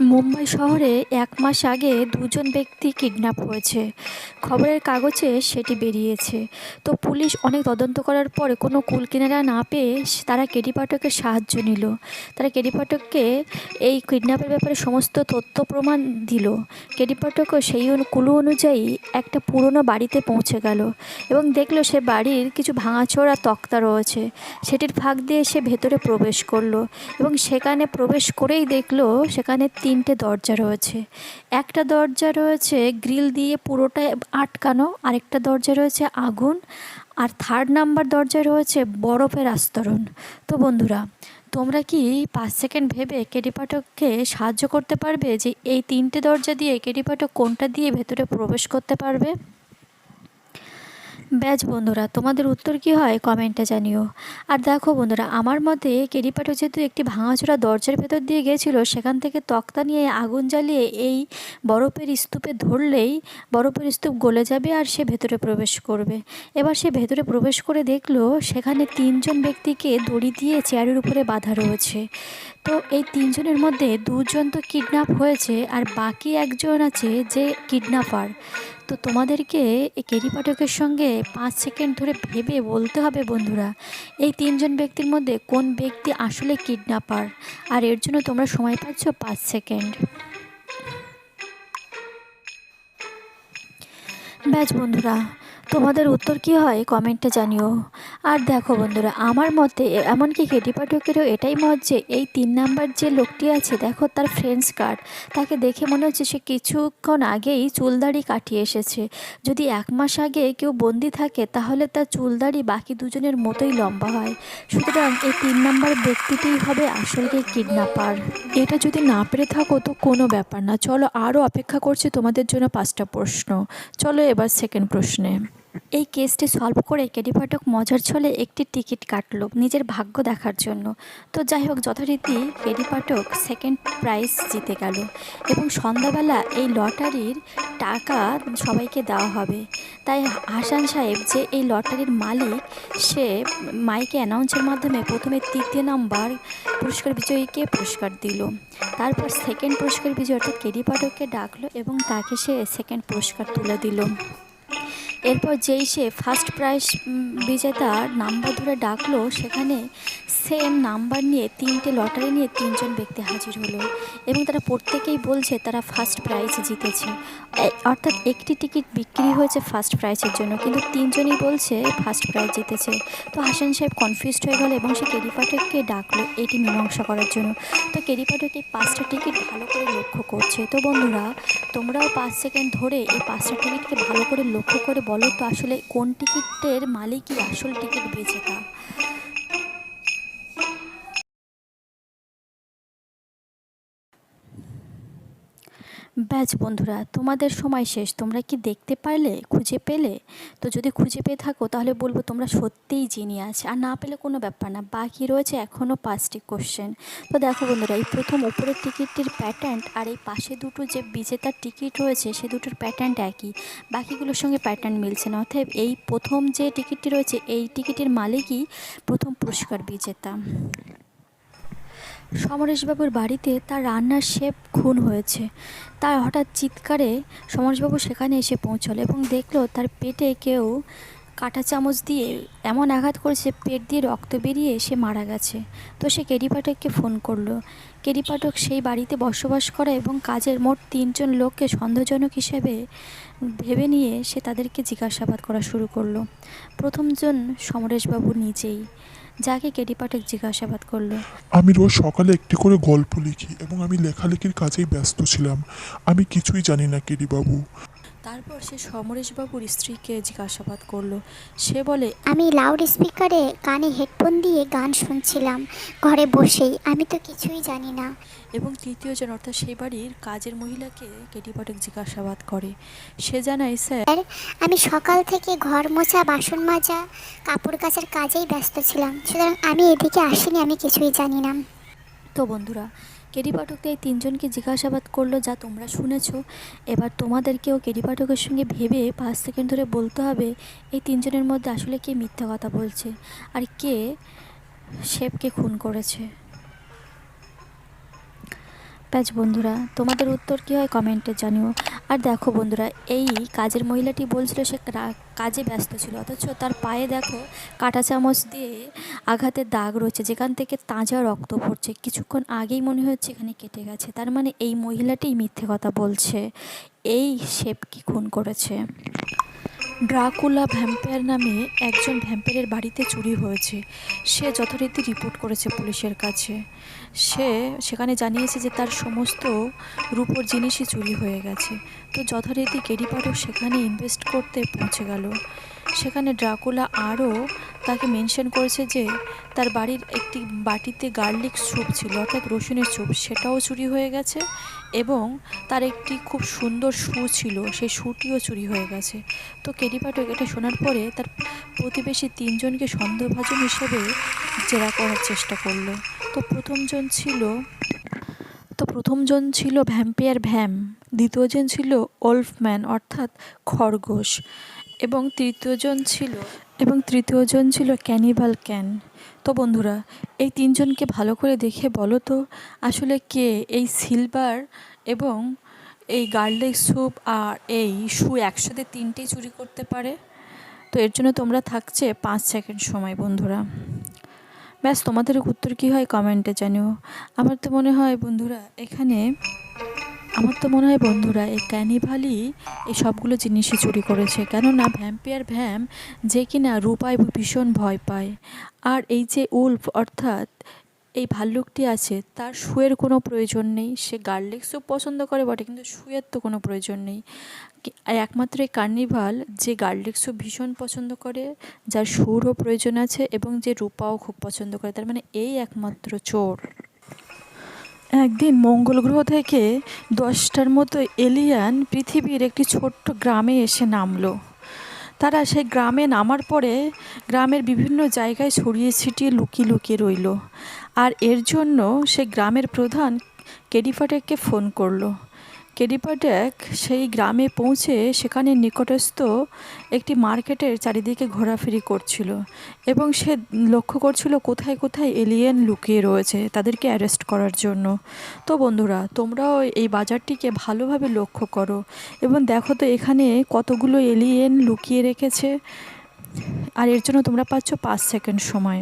মুম্বাই শহরে এক মাস আগে দুজন ব্যক্তি কিডন্যাপ হয়েছে। খবরের কাগজে সেটি বেরিয়েছে। তো পুলিশ অনেক তদন্ত করার পরে কোনো কুল কিনারা না পেয়ে তারা কেডি পাঠকের সাহায্য নিল। তারা কেডি পাঠককে এই কিডন্যাপের ব্যাপারে সমস্ত তথ্য প্রমাণ দিল। কেডি পাঠকও সেই কুলু অনুযায়ী একটা পুরনো বাড়িতে পৌঁছে গেল এবং দেখল সে বাড়ির কিছু ভাঙাচোরা তক্তা রয়েছে। সেটির ফাঁক দিয়ে সে ভেতরে প্রবেশ করল এবং সেখানে প্রবেশ করেই দেখল সেখানে তিনটে দরজা রয়েছে। একটা দরজা রয়েছে গ্রিল দিয়ে পুরোটা আটকানো, আরেকটা দরজা রয়েছে আগুন, আর থার্ড নাম্বার দরজায় রয়েছে বরফের আস্তরণ। তো বন্ধুরা, তোমরা কি পাঁচ সেকেন্ড ভেবে কেডি পাঠককে সাহায্য করতে পারবে যে এই তিনটে দরজা দিয়ে কেডি পাঠক কোনটা দিয়ে ভেতরে প্রবেশ করতে পারবে? ব্যাচ বন্ধুরা, তোমাদের উত্তর কী হয়? কমেন্টে জানিও। আর দেখো বন্ধুরা, আমার মতে পাঠক যেহেতু একটি ভাঙাচোরা দরজার ভেতর দিয়ে গিয়েছিল সেখান থেকে তক্তা নিয়ে আগুন জ্বালিয়ে এই বরফের স্তূপে ধরলেই বরফের স্তূপ গলে যাবে আর সে ভেতরে প্রবেশ করবে। এবার সে ভেতরে প্রবেশ করে দেখল, সেখানে তিনজন ব্যক্তিকে দড়ি দিয়ে চেয়ারের উপরে বাঁধা রয়েছে। তো এই তিনজনের মধ্যে দুজন তো কিডন্যাপ হয়েছে, আর বাকি একজন আছে যে কিডন্যাপার। তো তোমাদেরকে এই কেরি পাঠকের সঙ্গে পাঁচ সেকেন্ড ধরে ভেবে বলতে হবে বন্ধুরা, এই তিনজন ব্যক্তির মধ্যে কোন ব্যক্তি আসলে কিডন্যাপার আর এর জন্য তোমরা সময় পাচ্ছ পাঁচ সেকেন্ড। ব্যাস বন্ধুরা তোমাদের উত্তর কী হয়? কমেন্টে জানিও। আর দেখো বন্ধুরা, আমার মতে এমনকি কেটি পাঠকেরও এটাই মত যে, এই তিন নাম্বার যে লোকটি আছে, দেখো তার ফ্রেন্ডস কার্ড তাকে দেখে মনে হচ্ছে সে কিছুক্ষণ আগেই চুলদাড়ি কাটিয়ে এসেছে। যদি এক মাস আগে কেউ বন্দি থাকে, তাহলে তার চুলদাড়ি বাকি দুজনের মতোই লম্বা হয়। সুতরাং এই তিন নাম্বার ব্যক্তিটিই হবে আসলে কিডন্যাপার এটা যদি না পেরে থাকো, তো কোনো ব্যাপার না। চলো আরও অপেক্ষা করছি তোমাদের জন্য পাঁচটা প্রশ্ন। চলো এবার সেকেন্ড প্রশ্নে। এই কেসটি সলভ করে কেডি পাঠক মজার ছলে একটি টিকিট কাটলো নিজের ভাগ্য দেখার জন্য। তো যাই হোক, যথারীতি কেডি পাঠক সেকেন্ড প্রাইজ জিতে গেল এবং সন্ধ্যাবেলা এই লটারির টাকা সবাইকে দেওয়া হবে। তাই হাসান সাহেব যে এই লটারির মালিক, সে মাইকে অ্যানাউন্সের মাধ্যমে প্রথমে তৃতীয় নাম্বার পুরস্কার বিজয়ীকে পুরস্কার দিল। তারপর সেকেন্ড পুরস্কার বিজয়ী অর্থাৎ কেডি পাঠককে ডাকলো এবং তাকে সে সেকেন্ড পুরস্কার তুলে দিল। এরপর যেই সে ফার্স্ট প্রাইজ বিজেতার নাম্বার ধরে ডাকলো, সেখানে সেম নাম্বার নিয়ে তিনটে লটারি নিয়ে তিনজন ব্যক্তি হাজির হলো এবং তারা প্রত্যেকেই বলছে তারা ফার্স্ট প্রাইজ জিতেছে। অর্থাৎ একটি টিকিট বিক্রি হয়েছে ফার্স্ট প্রাইজের জন্য, কিন্তু তিনজনই বলছে ফার্স্ট প্রাইজ জিতেছে। তো হাসান সাহেব কনফিউজড হয়ে গেল এবং সে কেরি পাঠককে ডাকলো এটি মীমাংসা করার জন্য। তো কেরি পাঠক এই পাঁচটা টিকিট ভালো করে লক্ষ্য করছে। তো বন্ধুরা, তোমরাও পাঁচ সেকেন্ড ধরে এই পাঁচটা টিকিটকে ভালো করে লক্ষ্য করে বলো তো আসলে কোন টিকিটের মালিকই আসল টিকিট বিজেতা ব্যাচ বন্ধুরা, তোমাদের সময় শেষ। তোমরা কি দেখতে পারলে, খুঁজে পেলে? তো যদি খুঁজে পেয়ে থাকো, তাহলে বলব তোমরা সত্যিই জিনিয়াস। আর না পেলে কোনো ব্যাপার না, বাকি রয়েছে এখনও পাঁচটি কোশ্চেন তো দেখো বন্ধুরা, এই প্রথম উপরের টিকিটটির প্যাটার্ন আর এই পাশে দুটো যে বিজেতার টিকিট রয়েছে, সে দুটোর প্যাটার্ন একই। বাকিগুলোর সঙ্গে প্যাটার্ন মিলছে না। অতএব এই প্রথম যে টিকিটটি রয়েছে, এই টিকিটের মালিকই প্রথম পুরস্কার বিজেতা। সমরেশবাবুর বাড়িতে তার রান্নার শেপ খুন হয়েছে। তার হঠাৎ চিৎকারে সমরেশবাবু সেখানে এসে পৌঁছল এবং দেখল তার পেটে কেউ কাঁটা চামচ দিয়ে এমন আঘাত করেছে, পেট দিয়ে রক্ত বেরিয়ে সে মারা গেছে। তো সে কেডি পাঠককে ফোন করল। কেডি পাঠক সেই বাড়িতে বসবাস করে এবং কাজের মোট তিনজন লোককে সন্দেহজনক হিসেবে ভেবে নিয়ে সে তাদেরকে জিজ্ঞাসাবাদ করা শুরু করল। প্রথমজন সমরেশবাবু নিজেই, যাকে কেডি পাঠক জিজ্ঞাসাবাদ করল। আমি রোজ সকালে একটি করে গল্প লিখি এবং আমি লেখালেখির কাজেই ব্যস্ত ছিলাম। আমি কিছুই জানি না বাবু। তারপর সে সমরেশবাবুর স্ত্রীকে জিজ্ঞাসাবাদ করল। সে বলে আমি লাউড স্পিকারে কানে হেডফোন দিয়ে গান শুনছিলাম। ঘরে বসেই আমি তো কিছুই জানি না। এবং তৃতীয়জন অর্থাৎ সেই বাড়ির কাজের মহিলাকে কেটি পাঠক জিজ্ঞাসাবাদ করে। সে জানায় স্যার স্যার আমি সকাল থেকে ঘর মোছা বাসন মাজা কাপড় কাচার কাজেই ব্যস্ত ছিলাম। সুতরাং আমি এদিকে আসিনি আমি কিছুই জানি না। তো বন্ধুরা কেডি পাঠক তো এই তিনজনকে জিজ্ঞাসাবাদ করল, যা তোমরা শুনেছ, এবার তোমাদেরকেও কেডি পাঠকের সঙ্গে ভেবে পাঁচ সেকেন্ড ধরে বলতে হবে, এই তিনজনের মধ্যে আসলে কে মিথ্যা কথা বলছে আর কে শেফকে খুন করেছে? প্যাচ বন্ধুরা, তোমাদের উত্তর কী হয় কমেন্টে জানিও। আর দেখো বন্ধুরা, এই কাজের মহিলাটি বলছিল সে কাজে ব্যস্ত ছিল, অথচ তার পায়ে দেখো কাঁটা চামচ দিয়ে আঘাতের দাগ রয়েছে, যেখান থেকে তাজা রক্ত পড়ছে। কিছুক্ষণ আগেই মনে হচ্ছে এখানে কেটে গেছে। তার মানে এই মহিলাটি মিথ্যে কথা বলছে। এই শেপকে খুন করেছে। ড্রাকুলা ভ্যাম্পায়ার নামে একজন ভ্যাম্পায়ারের বাড়িতে চুরি হয়েছে। সে যথারীতি রিপোর্ট করেছে পুলিশের কাছে। সে সেখানে জানিয়েছে যে তার সমস্ত রূপোর জিনিসই চুরি হয়ে গেছে। তো যথারীতি কেডি পাঠক সেখানে ইনভেস্ট করতে পৌঁছে গেল। সেখানে ড্রাকুলা আরও তাকে মেনশন করেছে যে তার বাড়ির একটি বাটিতে গার্লিক স্যুপ ছিল, অর্থাৎ রসুনের স্যুপ, সেটাও চুরি হয়ে গেছে এবং তার একটি খুব সুন্দর শু ছিল, সেই শুটিও চুরি হয়ে গেছে। তো কেডি এটা শোনার পরে তার প্রতিবেশী তিনজনকে সন্দেহভাজন হিসেবে জেরা করার চেষ্টা করল। তো প্রথমজন ছিল, তো প্রথমজন ছিল ভ্যাম্পিয়ার ভ্যাম, দ্বিতীয়জন ছিল ওল্ফম্যান, অর্থাৎ খরগোশ। এবং তৃতীয়জন ছিল, এবং তৃতীয়জন ছিল ক্যানিভাল ক্যান। তো বন্ধুরা, এই তিনজনকে ভালো করে দেখে বলো তো, আসলে কে এই সিলভার এবং এই গার্লিক স্যুপ আর এই শু একসাথে তিনটেই চুরি করতে পারে? তো এর জন্য তোমরা থাকছে পাঁচ সেকেন্ড সময়, বন্ধুরা। ব্যাস, তোমাদের উত্তর কী হয় কমেন্টে জানিও। আমার তো মনে হয়, বন্ধুরা, এখানে আমার তো মনে হয় বন্ধুরা, এই ক্যানিভালই এই সবগুলো জিনিসই চুরি করেছে। কেননা ভ্যাম্পিয়ার ভ্যাম যে কিনা রূপায় ভীষণ ভয় পায়। আর এই যে উল্ফ, অর্থাৎ এই ভাল্লুকটি আছে, তার শুয়ের কোনো প্রয়োজন নেই। সে গার্লিক স্যুপ পছন্দ করে বটে, কিন্তু শুয়ের তো কোনো প্রয়োজন নেই। আর একমাত্র এই কার্নিভাল যে গার্লিক স্যুপ ভীষণ পছন্দ করে, যার সুরও প্রয়োজন আছে এবং যে রূপাও খুব পছন্দ করে, তার মানে এই একমাত্র চোর। একদিন মঙ্গল গ্রহ থেকে দশটার মতো এলিয়ান পৃথিবীর একটি ছোট্ট গ্রামে এসে নামলো। তারা সেই গ্রামে নামার পরে গ্রামের বিভিন্ন জায়গায় ছড়িয়ে ছিটিয়ে লুকিয়ে লুকিয়ে রইল। আর এর জন্য সে গ্রামের প্রধান কেডিফাটেককে ফোন করল। কেডিপাটেক সেই গ্রামে পৌঁছে সেখানে নিকটস্থ একটি মার্কেটের চারিদিকে ঘোরাফেরি করছিল এবং সে লক্ষ্য করছিল কোথায় কোথায় এলিয়েন লুকিয়ে রয়েছে তাদেরকে অ্যারেস্ট করার জন্য। তো বন্ধুরা, তোমরাও এই বাজারটিকে ভালোভাবে লক্ষ্য করো এবং দেখো তো এখানে কতগুলো এলিয়েন লুকিয়ে রেখেছে। আর এর জন্য তোমরা পাচ্ছ পাঁচ সেকেন্ড সময়।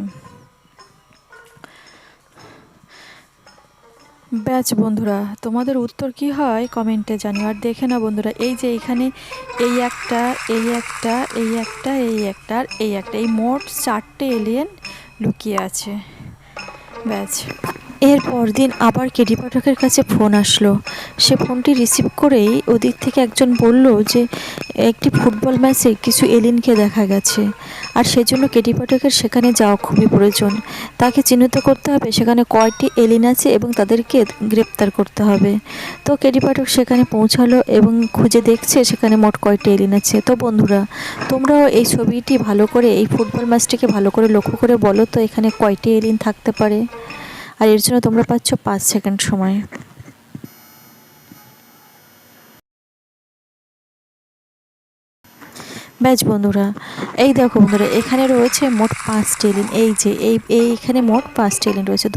ব্যাচ বন্ধুরা, তোমাদের উত্তর কি হয় কমেন্টে জানিও। আর দেখে না বন্ধুরা, এই যে এখানে এই একটা এই একটা এই একটা এই একটা, আর এই একটা, এই মোট চারটে এলিয়েন লুকিয়ে আছে। ব্যাচ এর পরদিন আবার কেডি পাঠকের কাছে ফোন আসলো। সে ফোনটি রিসিভ করেই ওদিক থেকে একজন বলল যে একটি ফুটবল ম্যাচে কিছু এলিনকে দেখা গেছে। আর সেজন্য কেডি পাঠকের সেখানে যাওয়া খুবই প্রয়োজন। তাকে চিহ্নিত করতে হবে, সেখানে কয়টি এলিন আছে এবং তাদেরকে গ্রেপ্তার করতে হবে। তো কেডি পাঠক সেখানে পৌঁছালো এবং খুঁজে দেখছে সেখানে মোট কয়টি এলিন আছে। তো বন্ধুরা, তোমরাও এই ছবিটি ভালো করে, এই ফুটবল ম্যাচটিকে ভালো করে লক্ষ্য করে বলো তো, এখানে কয়টি এলিন থাকতে পারে? আর এর জন্য তোমরা পাচ্ছ পাঁচ সেকেন্ড সময়। ব্যাচ বন্ধুরা, এই দেখো বন্ধুরা, এখানে রয়েছে মোট পাঁচটি লিন এই যে, এই, এইখানে মোট পাঁচটি লিন রয়েছে।